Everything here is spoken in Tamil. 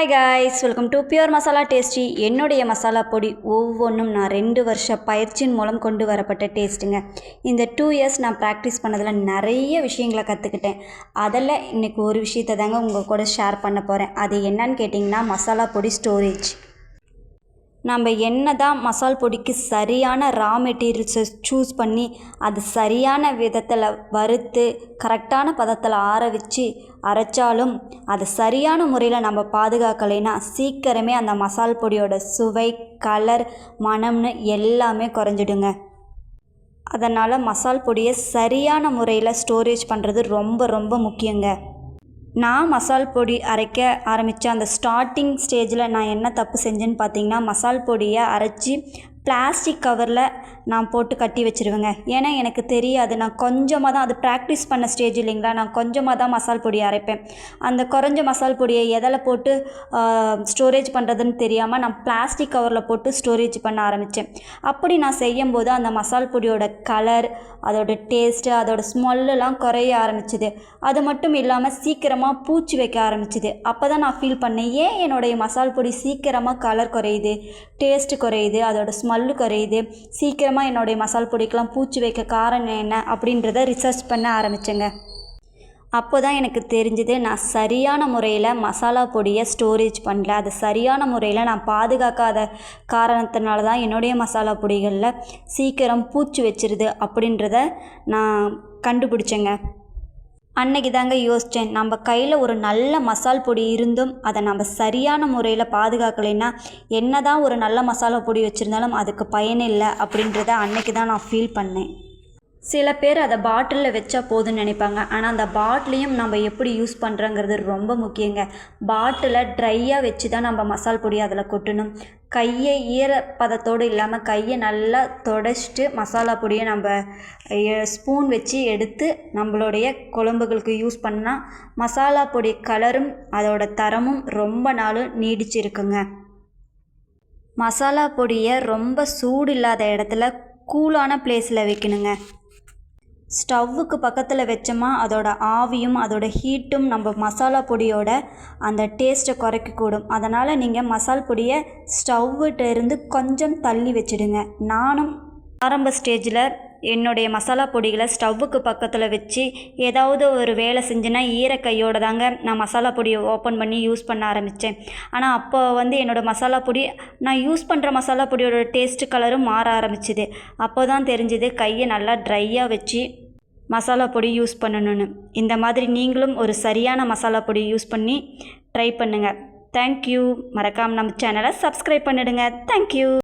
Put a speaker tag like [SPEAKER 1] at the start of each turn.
[SPEAKER 1] Hi guys welcome to pure masala tasty என்னுடைய மசாலா பொடி ஒவ்வொன்றும் நான் ரெண்டு வருஷ பயிற்சியின் மூலம் கொண்டு வரப்பட்ட டேஸ்ட்டுங்க இந்த டூ இயர்ஸ் நான் ப்ராக்டிஸ் பண்ணதில் நிறைய விஷயங்களை கற்றுக்கிட்டேன் அதில் இன்றைக்கி ஒரு விஷயத்தை தாங்க உங்கள் கூட ஷேர் பண்ண போகிறேன் அது என்னன்னு கேட்டிங்கன்னா மசாலா பொடி ஸ்டோரேஜ் நம்ம என்ன தான் மசால் பொடிக்கு சரியான ரா மெட்டீரியல்ஸை சூஸ் பண்ணி அது சரியான விதத்தில் வறுத்து கரெக்டான பதத்தில் ஆற வச்சு அரைச்சாலும் அது சரியான முறையில் நம்ம பாதுகாக்கலைன்னா சீக்கிரமே அந்த மசால் பொடியோட சுவை கலர் மணம்னு எல்லாமே குறைஞ்சிடுங்க. அதனால் மசால் பொடியை சரியான முறையில் ஸ்டோரேஜ் பண்ணுறது ரொம்ப ரொம்ப முக்கியங்க. நான் மசால் பொடி அரைக்க ஆரம்பித்த அந்த ஸ்டார்டிங் ஸ்டேஜில் நான் என்ன தப்பு செஞ்சேன்னு பார்த்தீங்கன்னா மசால் பொடியை அரைச்சி பிளாஸ்டிக் கவரில் நான் போட்டு கட்டி வச்சுருவேங்க. ஏன்னா எனக்கு தெரியாது. நான் கொஞ்சமாக தான் அது ப்ராக்டிஸ் பண்ண ஸ்டேஜ் இல்லைங்களா? நான் கொஞ்சமாக தான் மசால் பொடி அரைப்பேன். அந்த குறைஞ்ச மசால் பொடியை எதில் போட்டு ஸ்டோரேஜ் பண்ணுறதுன்னு தெரியாமல் நான் பிளாஸ்டிக் கவரில் போட்டு ஸ்டோரேஜ் பண்ண ஆரம்பித்தேன் அப்படி நான் செய்யும்போது அந்த மசால் பொடியோட கலர் அதோட டேஸ்ட்டு அதோட ஸ்மெல்லாம் குறைய ஆரம்பிச்சுது. அது மட்டும் இல்லாமல் சீக்கிரமாக பூச்சி வைக்க ஆரம்பிச்சுது. அப்போ தான் நான் ஃபீல் பண்ணேன் ஏன் என்னுடைய மசால் பொடி சீக்கிரமாக கலர் குறையுது? டேஸ்ட்டு குறையுது அதோட ஸ்மெல்லு குறையுது. சீக்கிரமாக என்னுடைய மசால் பொடிக்கெலாம் பூச்சி வைக்க காரணம் என்ன அப்படின்றத ரிசர்ச் பண்ண ஆரம்பித்தேங்க அப்போ தான் எனக்கு தெரிஞ்சது நான் சரியான முறையில் மசாலா பொடியை ஸ்டோரேஜ் பண்ணல. அது சரியான முறையில் நான் பாதுகாக்காத காரணத்தினால தான் என்னுடைய மசாலா பொடிகளில் சீக்கிரம் பூச்சி வச்சிருது அப்படின்றத நான் கண்டுபிடிச்சேங்க. அன்னைக்கு தாங்க யோசித்தேன் நம்ம கையில் ஒரு நல்ல மசால் பொடி இருந்தும் அதை நம்ம சரியான முறையில் பாதுகாக்கலைன்னா என்ன தான் ஒரு நல்ல மசாலா பொடி வச்சுருந்தாலும் அதுக்கு பயனில்லை அப்படின்றத அன்னைக்கு தான் நான் ஃபீல் பண்ணேன். சில பேர் அதை பாட்டிலில் வச்சா போதும்னு நினைப்பாங்க. ஆனால் அந்த பாட்டிலையும் நம்ம எப்படி யூஸ் பண்ணுறோங்கிறது ரொம்ப முக்கியங்க. பாட்டிலை ட்ரையாக வச்சு தான் நம்ம மசால் பொடி அதில் கொட்டணும். கையை ஈரப்பதத்தோடு இல்லாமல் கையை நல்லா தொடச்சிட்டு மசாலா பொடியை நம்ம ஸ்பூன் வச்சு எடுத்து நம்மளுடைய குழம்புகளுக்கு யூஸ் பண்ணால் மசாலா பொடி கலரும் அதோட தரமும் ரொம்ப நாள் நீடிச்சிருக்குங்க. மசாலா பொடியை ரொம்ப சூடு இல்லாத இடத்துல கூலான பிளேஸில் வைக்கணுங்க. ஸ்டவ்வுக்கு பக்கத்தில் வச்சோமா அதோட ஆவியும் அதோட ஹீட்டும் நம்ம மசாலா பொடியோட அந்த டேஸ்ட்டை குறைக்கக்கூடும். அதனால் நீங்கள் மசால் பொடியை ஸ்டவ்விட்ட இருந்து கொஞ்சம் தள்ளி வச்சிடுங்க. நானும் ஆரம்ப ஸ்டேஜில் என்னுடைய மசாலா பொடிகளை ஸ்டவ்வுக்கு பக்கத்தில் வச்சு ஏதாவது ஒரு வேலை செஞ்சேன்னா ஈரக்கையோடு தாங்க நான் மசாலா பொடியை ஓப்பன் பண்ணி யூஸ் பண்ண ஆரம்பித்தேன் ஆனால் அப்போ வந்து என்னோடய மசாலா பொடி நான் யூஸ் பண்ணுற மசாலா பொடியோட டேஸ்ட்டு கலரும் மாற ஆரம்பிச்சிது. அப்போ தான் தெரிஞ்சுது கையை நல்லா ட்ரையாக வச்சு மசாலா பொடி யூஸ் பண்ணணும்னு. இந்த மாதிரி நீங்களும் ஒரு சரியான மசாலா பொடி யூஸ் பண்ணி ட்ரை பண்ணுங்கள் தேங்க்யூ மறக்காமல் நம்ம சேனலை சப்ஸ்கிரைப் பண்ணிடுங்க. தேங்க்யூ